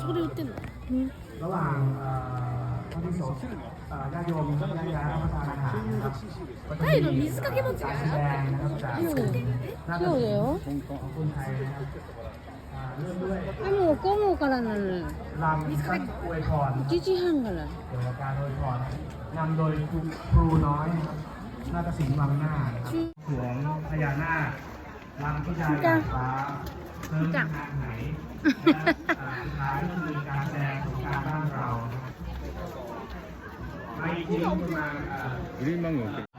そこで売ってんの ระหว่างเอ่อพระภิกษุเอ่อญาติโยมญาติยารับประทานอาหารนะครับก็จะ タイの水かけ餅 การ が แสดงนะครับจากนาฏ そう ศิ だ ลป์ よ ของคนไทยนะครับอ่าเริ่มด้วย でも午後からなのよ รำตั้งอวยพร 1時半から เกี่ยวกับการอวยพรนำโดยครูครูน้อยนะครับนาฏศิลป์วังหน้านะครับสวงพญานาครำที่ดาวดาดฟ้า เพิ่มทางไหนและอ่าสุดท้ายก็คือการแสดงของการบ้านเรามาอีกทีประมาณอ่าグリー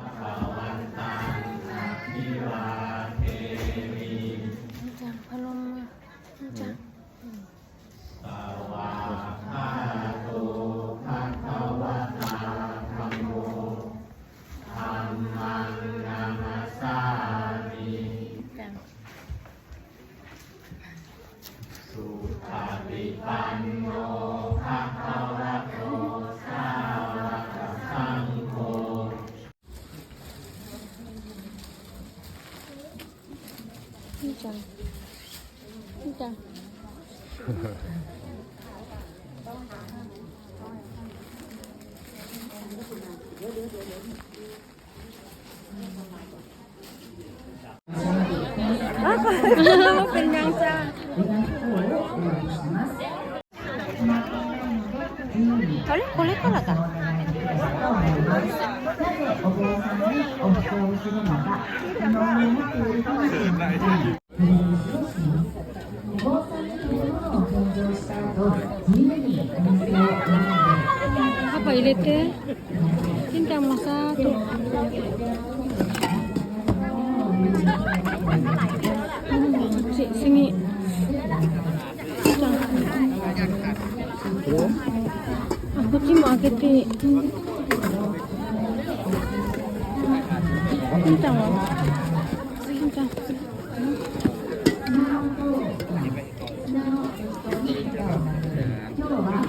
ปันโนภะคะวะโตสาวกสังโฆนี่จังนี่จังเดี๋ยวเดี๋ยวเดี๋ยวเดี๋ยวเป็นยังจ้า talaga. Apa ilite? Tintang masa tuh. Cuma akete. Tintang loh. Tintang.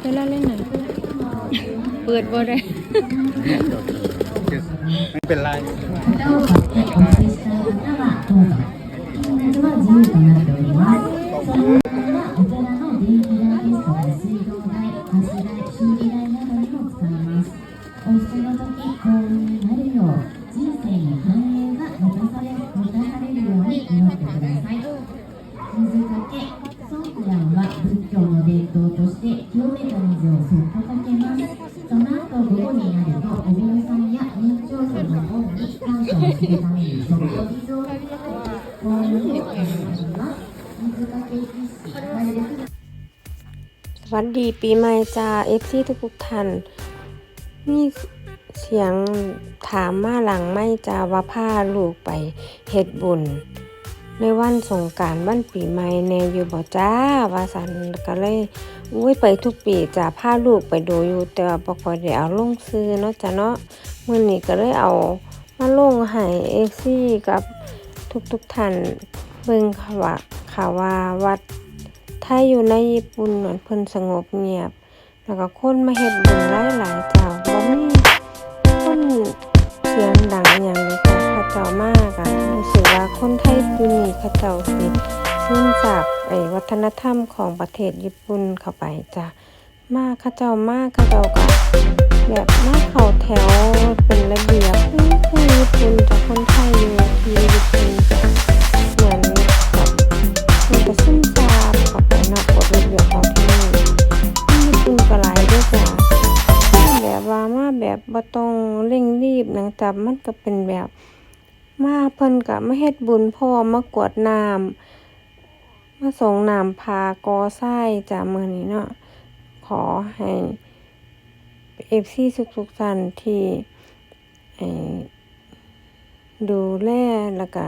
Tela lên này. เปิดบ่ได้ไม่เป็นไร 水かけ、ソンクランは仏教の伝統として清めた水をそっとかけます。その後午後になるとお坊さんや年長者の本に感謝をするためにそっと水をかけられ幸運をお願いします。水かけ儀式、なるべく สวัสดีปีใหม่จ้าเอฟซีทุกๆท่านมีเสียงถามมาหลังไม่จ้าว่าพาลูกไปเฮ็ดบุญ ในวันสงการวันปีใหม่แนอยู่บ่จ้าว่าสันก็เลยอุ้ยไปทุกปีจ้าพาลูกไปดูอยู่แต่ว่าบ่ค่อยได้เอาลงซื้อเนาะจ้ะเนาะมื้อนี้ก็เลยเอามาลงให้เอซี่กับทุกๆท่านเบิ่งค่ะว่าค่ะว่าวัดถ้าอยู่ในญี่ปุ่นเหมือนเพิ่นสงบเงียบ แล้วก็คนมาเฮ็ดบุญหลายๆเจ้าบ่มีคน สียงดังอย่างนี้ค่ะเขาเจ้ามากอะรู้สึกว่าคนไทยปีนี้เขาเจ้าสิซึมซับไอ้วัฒนธรรมของประเทศญี่ปุ่นเข้าไปจ้ะมากเขาเจ้ามากเขาเจ้าก็แบบมาเข่าแถว บ่ต้องเร่งรีบหนังจับมันก็เป็นแบบ มาเพิ่นก็มาเฮ็ดบุญพ่อมากวดน้ำมาส่งน้ำพากอไส้จ้ะมื้อนี้เนาะขอให้ FC ทุกๆท่านที่ดูแลแล้วก็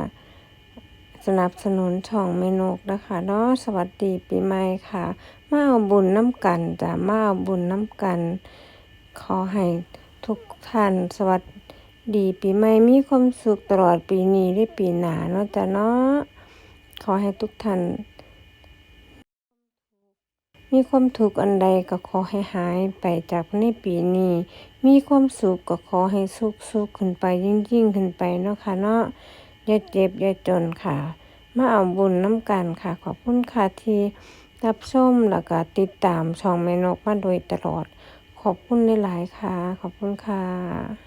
สนับสนุนช่องเมนกนะคะเนาะสวัสดีปีใหม่ค่ะ มาเอาบุญน้ำกันจ้ะมาเอาบุญน้ำกัน ขอให้ ทุกท่านสวัสดีปีใหม่มีความสุขตลอดปีนี้และปีหน้าเนาะจ้ะเนาะขอให้ทุกท่านมีความทุกข์อันใดก็ขอให้หายไปจากในปีนี้ มีความสุขก็ขอให้สุขสุขขึ้นไปยิ่งยิ่งขึ้นไปเนาะค่ะเนาะอย่าเจ็บอย่าจนค่ะ มาเอาบุญน้ำกันค่ะ ขอบคุณค่ะที่รับชมแล้วก็ติดตามช่องแม่นกมาโดยตลอด ขอบคุณในหลายค่ะ ขอบคุณค่ะ